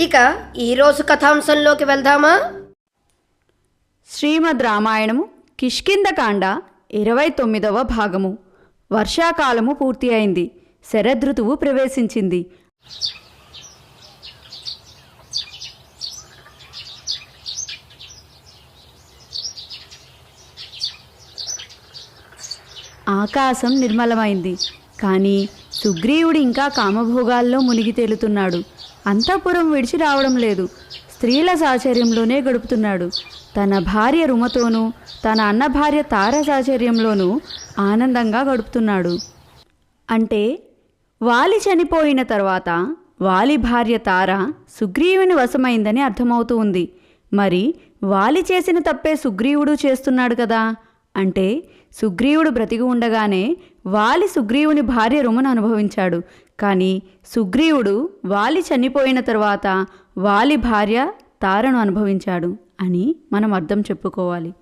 ఇక ఈరోజు కథాంశంలోకి వెళ్దామా? శ్రీమద్ రామాయణము కిష్కిందకాండ ఇరవై తొమ్మిదవ భాగము. వర్షాకాలము పూర్తి అయింది శరదృతువు ప్రవేశించింది. ఆకాశం నిర్మలమైంది. కానీ సుగ్రీవుడు ఇంకా కామభోగాల్లో మునిగి తేలుతున్నాడు. అంతఃపురం విడిచి రావడం లేదు. స్త్రీల సాచర్యంలోనే గడుపుతున్నాడు. తన భార్య రుమతోనూ తన అన్న భార్య తార సాచర్యంలోనూ ఆనందంగా గడుపుతున్నాడు. అంటే వాలి చనిపోయిన తర్వాత వాలి భార్య తార సుగ్రీవుని వశమైందని అర్థమవుతూ ఉంది. మరి వాలి చేసిన తప్పే సుగ్రీవుడు చేస్తున్నాడు కదా? అంటే సుగ్రీవుడు బ్రతికి ఉండగానే వాలి సుగ్రీవుని భార్య రుమను అనుభవించాడు. కానీ సుగ్రీవుడు వాలి చనిపోయిన తర్వాత వాలి భార్య తారను అనుభవించాడు అని మనం అర్థం చెప్పుకోవాలి.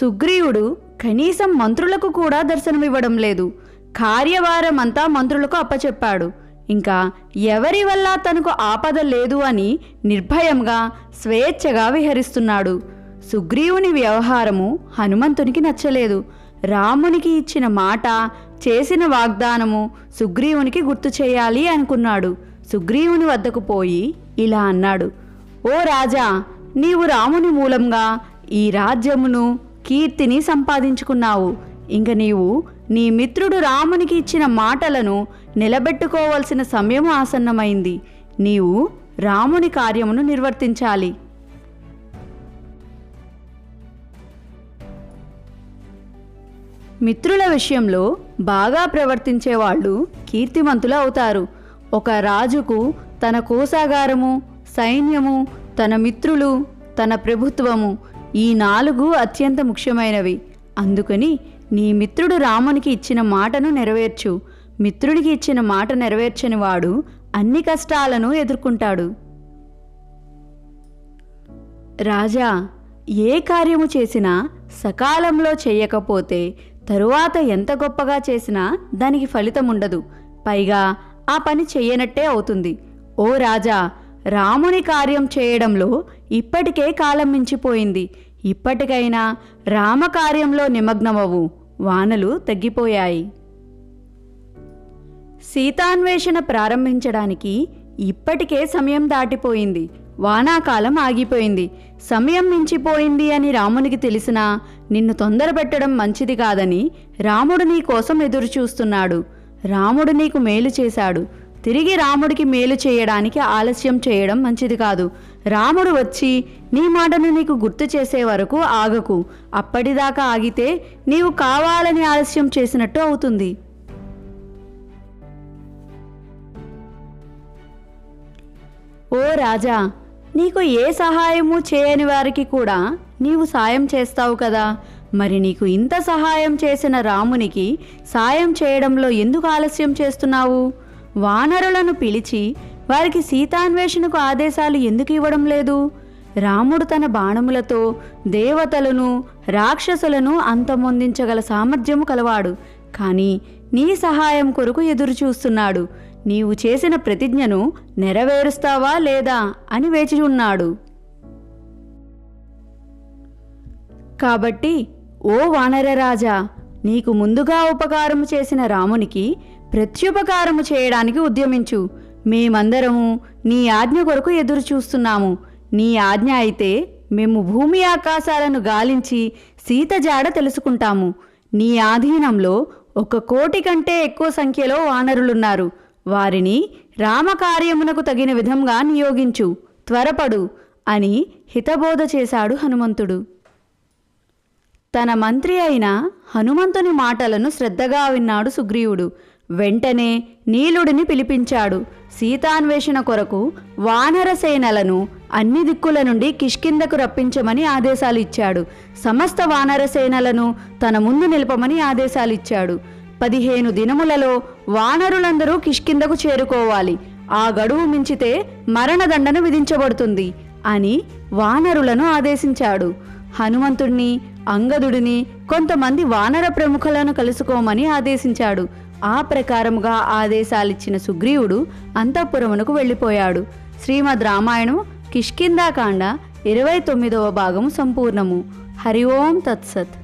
సుగ్రీవుడు కనీసం మంత్రులకు కూడా దర్శనమివ్వడం లేదు. కార్యవారమంతా మంత్రులకు అప్పచెప్పాడు. ఇంకా ఎవరి వల్ల తనకు ఆపద లేదు అని నిర్భయంగా స్వేచ్ఛగా విహరిస్తున్నాడు. సుగ్రీవుని వ్యవహారము హనుమంతునికి నచ్చలేదు. రామునికి ఇచ్చిన మాట చేసిన వాగ్దానము సుగ్రీవునికి గుర్తు చేయాలి అనుకున్నాడు. సుగ్రీవుని వద్దకు పోయి ఇలా అన్నాడు ఓ రాజా నీవు రాముని మూలంగా ఈ రాజ్యమును కీర్తిని సంపాదించుకున్నావు. ఇంక నీవు నీ మిత్రుడు రామునికి ఇచ్చిన మాటలను నిలబెట్టుకోవలసిన సమయం ఆసన్నమైంది. నీవు రాముని కార్యమును నిర్వర్తించాలి. మిత్రుల విషయంలో బాగా ప్రవర్తించే వాళ్ళు కీర్తిమంతులు అవుతారు. ఒక రాజుకు తన కోసాగారము సైన్యము తన మిత్రులు తన ప్రభుత్వము ఈ నాలుగు అత్యంత ముఖ్యమైనవి. అందుకని నీ మిత్రుడు రామునికి ఇచ్చిన మాటను నెరవేర్చు. మిత్రుడికి ఇచ్చిన మాట నెరవేర్చని వాడు అన్ని కష్టాలను ఎదుర్కొంటాడు. రాజా ఏ కార్యము చేసినా సకాలంలో చేయకపోతే తరువాత ఎంత గొప్పగా చేసినా దానికి ఫలితం ఉండదు. పైగా ఆ పని చెయ్యనట్టే అవుతుంది. ఓ రాజా రాముని కార్యం చేయడంలో ఇప్పటికే కాలం మించిపోయింది. ఇప్పటికైనా రామకార్యంలో నిమగ్నమవు. వానలు తగ్గిపోయాయి. సీతాన్వేషణ ప్రారంభించడానికి ఇప్పటికే సమయం దాటిపోయింది. వానాకాలం ఆగిపోయింది. సమయం మించిపోయింది అని రామునికి తెలిసినా నిన్ను తొందరపెట్టడం మంచిది కాదని రాముడు నీ కోసం ఎదురుచూస్తున్నాడు. రాముడు నీకు మేలు చేశాడు. తిరిగి రాముడికి మేలు చేయడానికి ఆలస్యం చేయడం మంచిది కాదు. రాముడు వచ్చి నీ మాటను నీకు గుర్తు చేసే వరకు ఆగకు. అప్పటిదాకా ఆగితే నీవు కావాలని ఆలస్యం చేసినట్టు అవుతుంది. ఓ రాజా నీకు ఏ సహాయము చేయని వారికి కూడా నీవు సాయం చేస్తావు కదా. మరి నీకు ఇంత సహాయం చేసిన రామునికి సాయం చేయడంలో ఎందుకు ఆలస్యం చేస్తున్నావు? వానరులను పిలిచి వారికి సీతాన్వేషణకు ఆదేశాలు ఎందుకు ఇవ్వడం లేదు? రాముడు తన బాణములతో దేవతలను రాక్షసులను అంతమొందించగల సామర్థ్యము కలవాడు. కానీ నీ సహాయం కొరకు ఎదురు చూస్తున్నాడు నీవు చేసిన ప్రతిజ్ఞను నెరవేరుస్తావా లేదా అని వేచి ఉన్నాడు. కాబట్టి ఓ వానరరాజా నీకు ముందుగా ఉపకారము చేసిన రామునికి ప్రత్యుపకారము చేయడానికి ఉద్యమించు. మేమందరము నీ ఆజ్ఞ కొరకు ఎదురు చూస్తున్నాము. నీ ఆజ్ఞ అయితే మేము భూమి ఆకాశాలను గాలించి సీత జాడ తెలుసుకుంటాము. నీ ఆధీనంలో ఒక కోటి కంటే ఎక్కువ సంఖ్యలో వానరులున్నారు. వారిని రామకార్యమునకు తగిన విధంగా నియోగించు త్వరపడు అని హితబోధ చేశాడు హనుమంతుడు. తన మంత్రి అయిన హనుమంతుని మాటలను శ్రద్ధగా విన్నాడు సుగ్రీవుడు. వెంటనే నీలుడిని పిలిపించాడు. సీతాన్వేషణ కొరకు వానర సేనలను అన్ని దిక్కుల నుండి కిష్కిందకు రప్పించమని ఆదేశాలు ఇచ్చాడు. సమస్త వానర సేనలను తన ముందు నిలపమని ఆదేశాలు ఇచ్చాడు. పదిహేను దినములలో వానరులందరూ కిష్కిందకు చేరుకోవాలి. ఆ గడువు మించితే మరణదండన విధించబడుతుంది అని వానరులను ఆదేశించాడు. హనుమంతుణ్ణి అంగదుడిని కొంతమంది వానర ప్రముఖులను కలుసుకోమని ఆదేశించాడు. ఆ ప్రకారముగా ఆదేశాలిచ్చిన సుగ్రీవుడు అంతఃపురమునకు వెళ్ళిపోయాడు. శ్రీమద్ రామాయణం కిష్కిందాకాండ ఇరవై తొమ్మిదవ భాగము సంపూర్ణము. హరి ఓం తత్సత్.